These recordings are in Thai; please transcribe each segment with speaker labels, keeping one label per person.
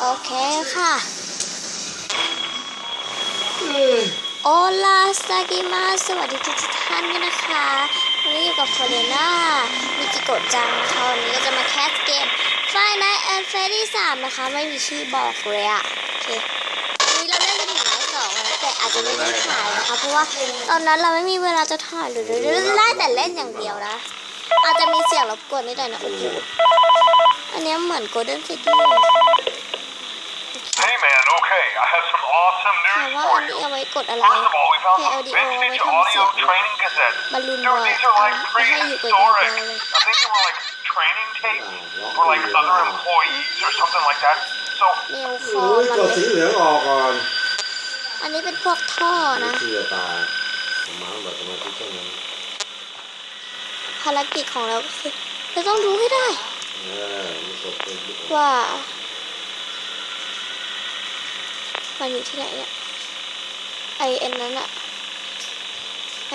Speaker 1: โอเคค่ะ โอลาสตากิมาสวัสดีทุกท่านด้วยนะคะวันนี้อยู่กับฟอเรน่ามิจิโกะจังนะคะวันนี้ก็จะมาแคสเกมไฟน i ลแอนด์เฟรี่สามนะคะ ไม่มีชื่อบอกเลยอะโอเควันนี้เราเล่นกันถึงไลฟ์สองแล้วแต่อาจจะไม่ได้ถ่ายนะคะ เพราะว่าตอนนั้นเราไม่มีเวลาจะถ่ายหรือไล่แต่เล่นอย่างเดียวนะ อาจจะมีเสียงรบกวนนิดหน่อยนะโอ้โหอันเนี้ยเหมือนโกลเด้นซิตี้
Speaker 2: have some awesome
Speaker 1: ถาม
Speaker 2: news
Speaker 1: ว่า
Speaker 2: for
Speaker 1: อัน
Speaker 2: you.
Speaker 1: นี้เอาไว้กดอะไร
Speaker 2: First of all, we found some
Speaker 1: KLDO ไว้
Speaker 2: vintage
Speaker 1: ทำเสีย
Speaker 2: audio
Speaker 1: ง
Speaker 2: training cassettes.
Speaker 1: บอลลูน
Speaker 2: Dude,
Speaker 1: บอย
Speaker 2: these are like
Speaker 1: ไม่ให้อยู่กับ
Speaker 2: prehistoric.
Speaker 1: เดียวเลย
Speaker 2: I think they were like training tapes for like other employees or something like that. So
Speaker 1: เนวคอ
Speaker 3: โอ้ย
Speaker 1: มัน
Speaker 3: กด
Speaker 1: เล
Speaker 3: สี
Speaker 1: ย
Speaker 3: เหลืองออกก่อน
Speaker 1: อันนี้เป็นพวกท่อนะ
Speaker 3: เชื่อตายผมมาแบบสมาธิช่วงนั้น
Speaker 1: ภารกิจของเราก็คือเราต้องรู้ให้ได้
Speaker 3: เออมันกดเป็น
Speaker 1: ว่า มันอยู่ที่ไหนเนี่ย ไอเอ็นนั้นอะไอ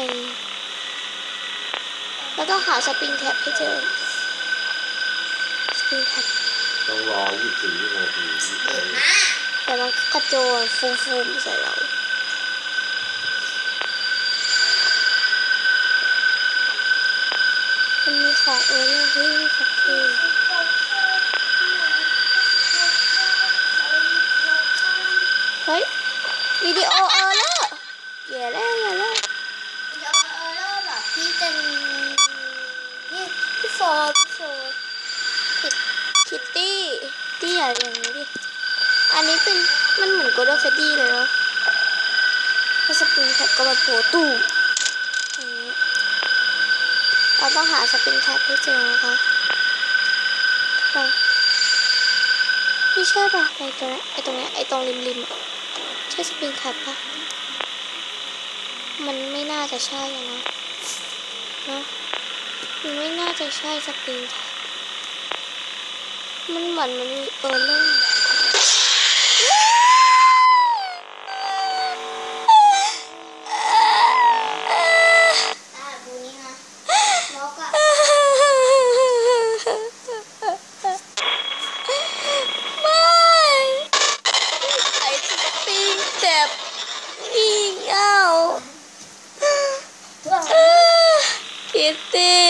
Speaker 1: เราต้องหาสปริงแท็บให้เจอ สปริงแท็บ
Speaker 3: ต้องรอ 24วินาทีเออ
Speaker 1: แต่มันกระโจนฟูมฟูมๆใส่เรามันมีของเออเนี่ยเฮ้ยมีของเออเฮ้ย วิดีโอเออเลอร์อย่าแล้วอย่าแล้ววิดีโอเออเลอร์แบบพี่เป็นพี่พี่โฟร์พี่โฟร์คิดคิตตี้ตี้อะไรอย่างนี้ดิอันนี้เป็นมันเหมือนโกลเด้นเฟดดี้เลยเนาะถ้าสปริงแท็บก็มาโผล่ตู้อย่างนี้เราต้องหาสปริงแท็บให้เจอนะคะค่ะนี่ใช่ปะไอตรงนี้ไอตรงเนี้ยไอตรงริมริมๆอะ ใช่สปริงแคปปะมันไม่น่าจะใช่อะนะเนาะมันไม่น่าจะใช่สปริงแคปมันเหมือนมันมีเออร์เลอร์ ไม่ไอ้สปริงเจ็บอีกเอ้าคิตตี้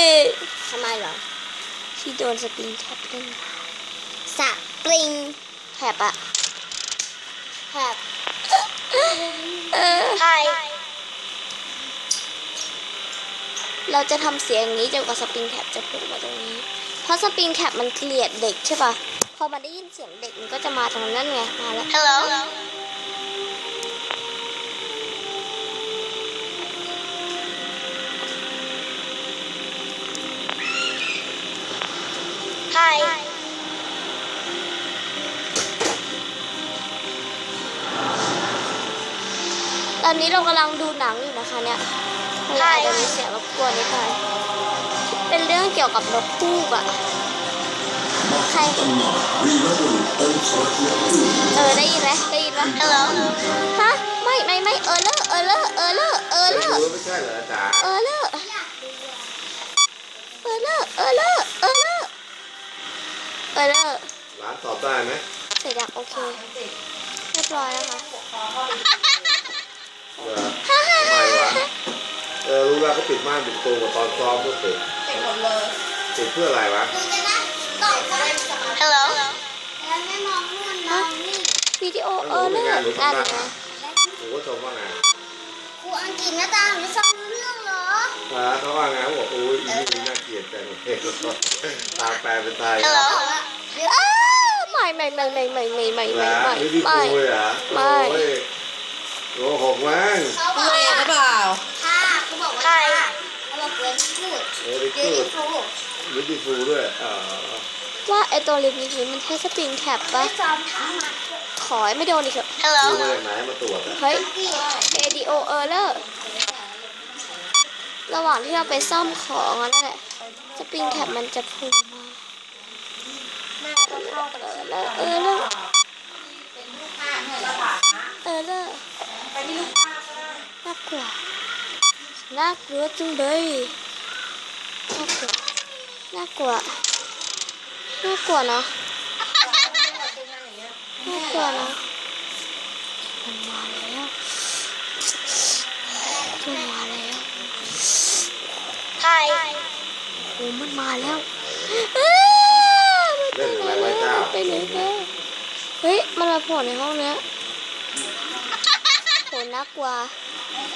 Speaker 1: ทำไมเหรอ ที่โด นสปริงแท็บเล่นสปริงแท็บอะแท็บใช่เราจะทำเสียงอย่างนี้จนกว่าสปริงแท็บจะโผล่มาตรงนี้ เพราะสปริงแท็บมันเกลียดเด็กใช่ปะพอมันได้ยินเสียงเด็กมันก็จะมาตรงนั้นไง มาแล้ว Hello อนนี้เรากำลังดูหนังอยู่นะคะเนี่ยเลยอาจจะมีเสียงรบกวนนิดหน่อยเป็นเรื่องเกี่ยวกับนกฮูกอะใครเออได้ยินไหมได้ยินไหมฮัลโหลฮะไม่ไม่ไม่เออเลอร์เออเลอร์เออเลอร์เออเล
Speaker 3: ไม่
Speaker 1: อร์
Speaker 3: รู้ไม่ใช่เหรอจ๋า
Speaker 1: เออเลอร์เออเลอร์เออเลอร์เออเลอร์เออเลอร์
Speaker 3: ร้านตอบได้ไหม
Speaker 1: เสร็จยังโอเคเรียบร้อยแล้วค่ะ
Speaker 3: เออ ทำไมวะเออรู้แล้วเขาปิดม่านปิดประตูกับตอนซ้อมก็ปิดปิดเพื่ออะไรวะ
Speaker 1: ฮัลโหลวิดีโอเออเลอร์นั่นไง
Speaker 3: ผมก็ชมว่าไง
Speaker 4: ครูอังกฤษนะตาหนูฟังรู้เรื่องเหรอ
Speaker 3: ฮะเขาว่าไงเขาบอกโอ้ยอีนี่น่าเกลียดจังเลยตามแปลเป็นไทย
Speaker 1: ฮัลโหลอ้าวไม่ไม่ไม่ไม่ไม่ไม่ไม่ไม่
Speaker 3: นะ
Speaker 1: ไม่
Speaker 3: ไม่ได้
Speaker 1: ไม่
Speaker 3: คุยเหรอ
Speaker 1: ไม่
Speaker 3: โอ้ยโกหกมั้ง
Speaker 4: เขาบอก
Speaker 5: เรียนหรือเปล่า
Speaker 4: ค่ะเขาบอกว่าค่ะเขาบอกเวลี่กูด
Speaker 3: เออได้
Speaker 4: เว
Speaker 3: พู
Speaker 4: ลี่
Speaker 3: ด
Speaker 4: ฟู
Speaker 3: วิดีฟูด้วยอ่า
Speaker 1: ว่าไอตัวริมนี้มันใช้สปริงแท็บปะ
Speaker 4: ไม่จอมถามมา
Speaker 1: ขอให้ไม่โดนอีกเถอะฮัลโหล
Speaker 3: ดูมาจากไหนมาตรวจอะ
Speaker 1: เฮ้ย
Speaker 4: อังกฤษ
Speaker 1: ADO Error ระหว่างที่เราไปซ่อมของอะนั่นแหละสปริงแท็บมันจะพุ่งมา
Speaker 4: แม่ก็เข้าไป
Speaker 1: เออเลอเออเลอ เออเลอน่ากลัวน่ากลัวจังเลยน่ากลัวน่ากลัวน่ากลัวเนาะน่กลัวนะมันมาแล้วมันมาแล้ว
Speaker 4: ใคร
Speaker 1: โอ้มันมาแล้วอ้ามัน
Speaker 3: เล่นอะไรไว้เจ้า
Speaker 1: ไปไหนแล้วเฮ้ยมันมาโผล่ในห้องเนี้ยโห น่ากลัว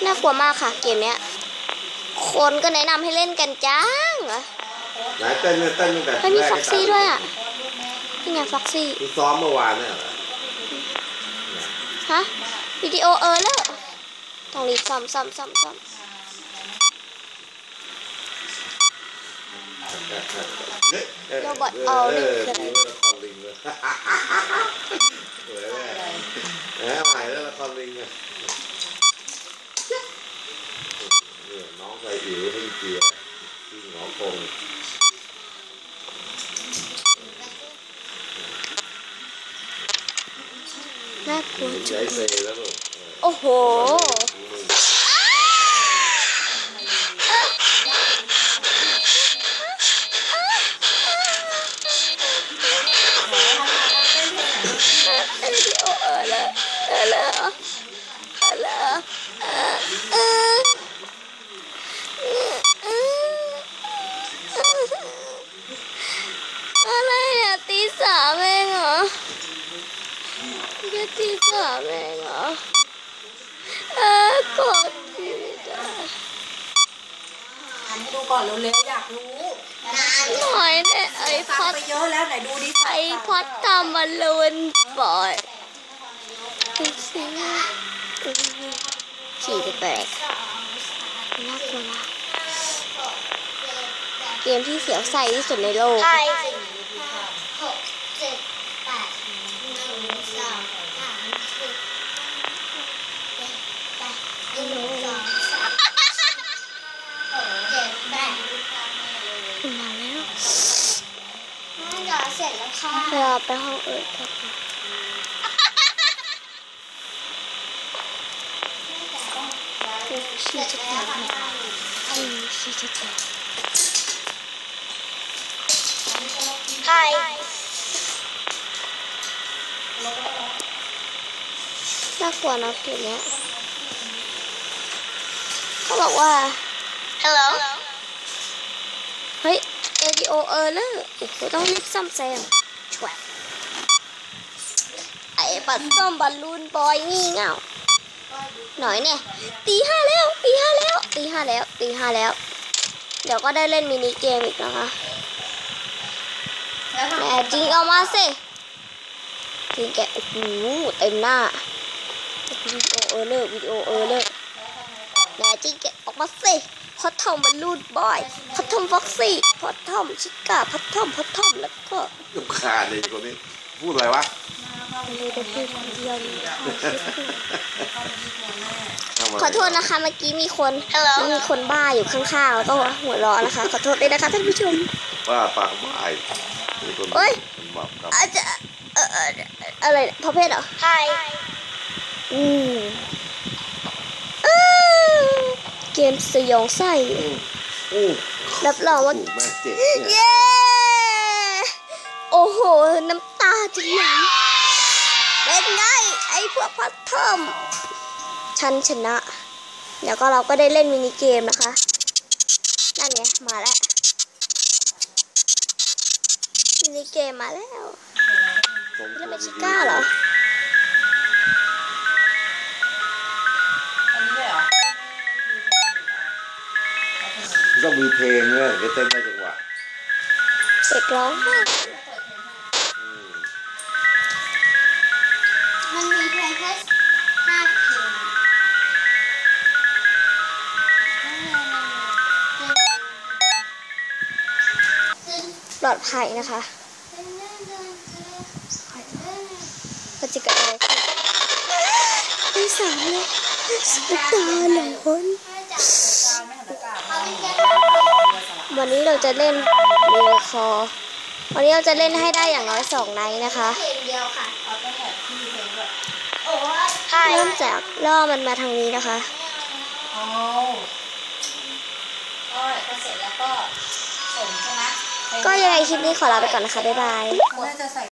Speaker 1: น่ากลัวมากค่ะเกมเนี้ย คนก็แนะนำให้เล่นกันจังเหรอ
Speaker 3: ไหนเต้นเนี่ยเต้นตั้งแต่
Speaker 1: เฮ้ยมี
Speaker 3: แรก
Speaker 1: ฟ็อกซี่ด้วยอะนี่ไงฟ็อกซี่
Speaker 3: ที่ซ้อมเมื่อวานเนี่ยเหรอ
Speaker 1: ฮะวิดีโอเออแล้วต้องรีบซ่อมซ่อมซ่อมซ่อมโรบอทเอาหนึ่งคืออะไร
Speaker 3: เละครลิงเลยสวยเลยแหมใหม่แล้วละครลิงอะเนี่ยน้องใส่ อิ๋วให้เกียร์ที่หงอคง
Speaker 1: น่ากลัวจั
Speaker 3: ใช้
Speaker 1: ง
Speaker 3: เซแล้วลูก
Speaker 1: โอ้โห วิดีโอเออแล้วเออแล้วเออแล้วเออเออเอออะไรอะตีสามเองเหรอแค่ตีสามเองเหรอเออกดผิดอะ
Speaker 5: หันให้ดู ก่อนเร็วๆอยากรู้
Speaker 1: หน่อยเนี่ยไอ
Speaker 5: ฟั
Speaker 1: พั
Speaker 5: ง
Speaker 1: ด
Speaker 5: ไปเยอะแล้วไหนดูดิ
Speaker 1: ไอพัดทำมาลลูนบ่อยดูสิขี่ไปแปลกน่ากลัวมากเกมที่เสียวใส่ที่สุดในโลก
Speaker 4: ใครหกเจ็ดแปดหนึ่งสองสามสี่เจ็ดแปดหนึ่งสองสามหกเจ็ดแปด
Speaker 1: มาแล้ว
Speaker 4: น่าจะ เสร็จแล้วค่ะ
Speaker 1: เวลาไปห้องเอิร์ธครับชีจะแตกอืมชีจะแตก
Speaker 4: ใคร
Speaker 1: น่ากลัวนะเกมเนี้ยเขาบอกว่า
Speaker 4: ฮัลโหล
Speaker 1: เฮ้ยเอดีโอเออร์เลอร์โอ้โหต้องรีบซ่อมแซมช่วยไอ้ ปัดซ่อมบอลลูนบอยงี่เง่าหน่อยเนี่ยตีห้าแล้วตีห้าแล้วตีห้าแล้วตีห้าแล้ว เดี๋ยวก็ได้เล่นมินิเกมอีกนะคะแหมจริงเอามาสิจริงแกโอ้โหเต็มหน้าวิดีโอเออร์เลอร์วิดีโอเออร์เลอร์แหมจริงแกออกมาสิพอทอมบอลลูนบอยพอทอมฟ็อกซี่พอทอมชิก้าพอทอมพอทอมแล้วก็
Speaker 3: รำคาญเลยคนนี้พูดอะไรวะ
Speaker 1: เลยจะพูดคนเดียวเลยค่ะ
Speaker 3: ทำะไร
Speaker 1: ขอโทษนะคะเมื่อกี้มีคนมีคนบ้าอยู่ข้างๆแล้วก็หัวเราะนะคะ ขอโทษด้วยนะคะท่านผู้ชม
Speaker 3: ว่าปากบ่ายมีคน
Speaker 1: เอ้ย
Speaker 3: คนบอกกับ
Speaker 1: อาจจะเอ่อเอ่ออะไรเนี่ยประเภทเหรอ
Speaker 4: ใคร
Speaker 1: อืมอ้าวเกมสยองไส้
Speaker 3: อู้
Speaker 1: รับรองว่า
Speaker 3: ถูกแม่เจ็บเนี่ย
Speaker 1: เย้ โอ้โห น้ำตาจะไหล เป็นไงไอ้พวกพัดเทิมฉันชนะเดี๋ยวก็เราก็ได้เล่นมินิเกมนะคะ นั่นไงมาแล้ว มินิเกมมาแล้ว
Speaker 3: สม
Speaker 1: แล้วเป็นชิก้าเหรอ
Speaker 5: อันนี้เลยเหรอ
Speaker 3: ต้องมีเพลงด้วยถึงจะเต้นได้จังหวะ
Speaker 1: เด็กร้องไห้
Speaker 3: อื
Speaker 1: ลอดภัยนะคะก็จะเกิดอะไรขึ้นไม่สามเลยสตาร์หลอน
Speaker 5: การไม่หันอากาศ
Speaker 1: วันนี้เราจะเล่นเรียวคอ วันนี้เราจะเล่นให้ได้อย่างน้อยสองไนท์นะคะ
Speaker 4: เพลงเดียวค่ะ
Speaker 5: เอาไปแถบที่เพลงด้วย
Speaker 4: โอ้ยใคร
Speaker 1: เริ่มจากล่อมันมาทางนี้นะคะ
Speaker 5: เอาก็พอเสร็จแล้วก็ส่งใช่ไหม
Speaker 1: ก็ยังไงคลิปนี้ขอลาไปก่อนนะคะ บ๊ายบาย
Speaker 5: น่าจะใส่